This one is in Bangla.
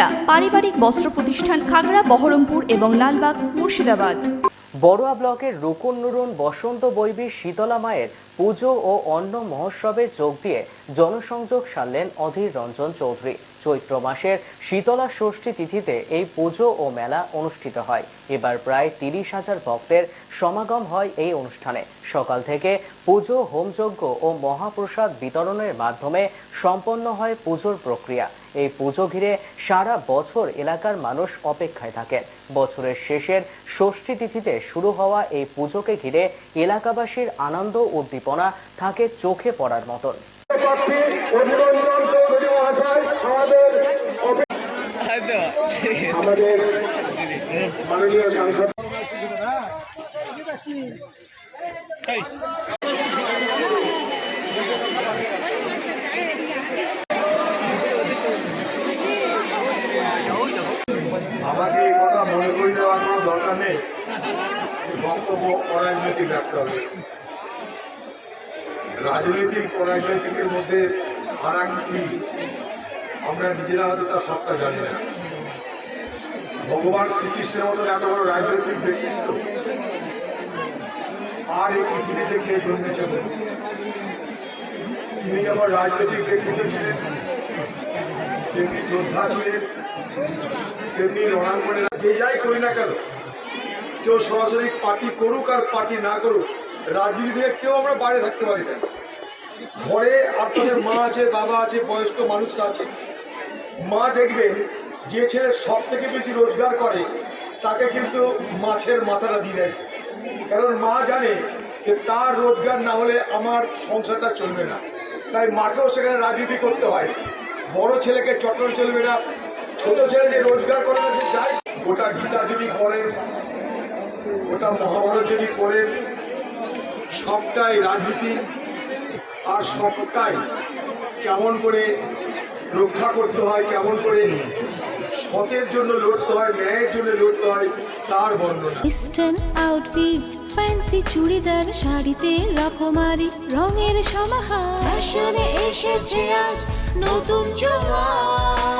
সুনিতা পারিবারিক বস্ত্র প্রতিষ্ঠান খাগড়া, বহরমপুর এবং লালবাগ, মুর্শিদাবাদ। বড়ুয়া ব্লকের রুকুন নুরুন, বসন্ত বৈবী, শীতলা মায়ের পুজো ও অন্ন মহোৎসবে যোগ দিয়ে জনসংযোগ সারলেন অধীর রঞ্জন চৌধুরী। চৈত্র মাসের শীতলা ষষ্ঠী তিথিতে এই পুজো ও মেলা অনুষ্ঠিত হয়। এবার প্রায় তিরিশ হাজার ভক্তের সমাগম হয় এই অনুষ্ঠানে। সকাল থেকে পুজো, হোমযজ্ঞ ও মহাপ্রসাদ বিতরণের মাধ্যমে সম্পন্ন হয় পুজোর প্রক্রিয়া। এই পুজো ঘিরে সারা বছর এলাকার মানুষ অপেক্ষায় থাকেন। বছরের শেষের ষষ্ঠী তিথিতে শুরু হওয়া এই পুজোকে ঘিরে এলাকাবাসীর আনন্দ উদ্দীপনা থাকে চোখে পড়ার মতন। আমাদের মাননীয় সাংসদ এই কথা মনে করে দেওয়ার দরকার নেই। বক্তব্য অরাজনৈতিক রাখতে হবে। রাজনৈতিক ও রাজনৈতিকের মধ্যে ফারাক কি? আমরা নিজেরা হয়তো তার সবটা জানি না। ভগবান শ্রীকৃষ্ণের মতন এত বড় রাজনৈতিক ব্যক্তিত্ব আর এই পৃথিবীতে কে জন্মেছে তিনি যেমন রাজনৈতিক ব্যক্তিত্ব ছিলেন। তেমনি যোদ্ধা ছিলেন, তেমনি রণাঙ্গনে যে যাই করি না কেন কেউ সরাসরি পার্টি করুক আর পার্টি না করুক রাজনীতি থেকে কেউ আমরা বাইরে থাকতে পারি না। ঘরে আপনাদের মা আছে, বাবা আছে, বয়স্ক মানুষরা আছে। মা দেখবেন যে ছেলে সব থেকে বেশি রোজগার করে, তাকে কিন্তু মাছের মাথাটা দিয়ে দেয়। কারণ মা জানে যে তার রোজগার না হলে আমার সংসারটা চলবে না। তাই মাকেও সেখানে রাজনীতি করতে হয়। বড় ছেলেকে চট্টগ্রাম চলবে না, ছোট ছেলে যে রোজগার করে যায় গোটা গীতা যদি পড়েন গোটা মহাভারত যদি পড়েন সবটাই রাজনীতি আর সবটাই কেমন করে রক্ষা করতে হয় কেমন করে সতের জন্য লড়তে হয় ন্যায়ের জন্য লড়তে হয় তার বর্ণনা। ইস্টার্ন আউটফিট ফ্যান্সি চুড়িদার শাড়িতে রকমারি রঙের সমাহার। ফ্যাশনে এসেছে আজ নতুন সুনিতা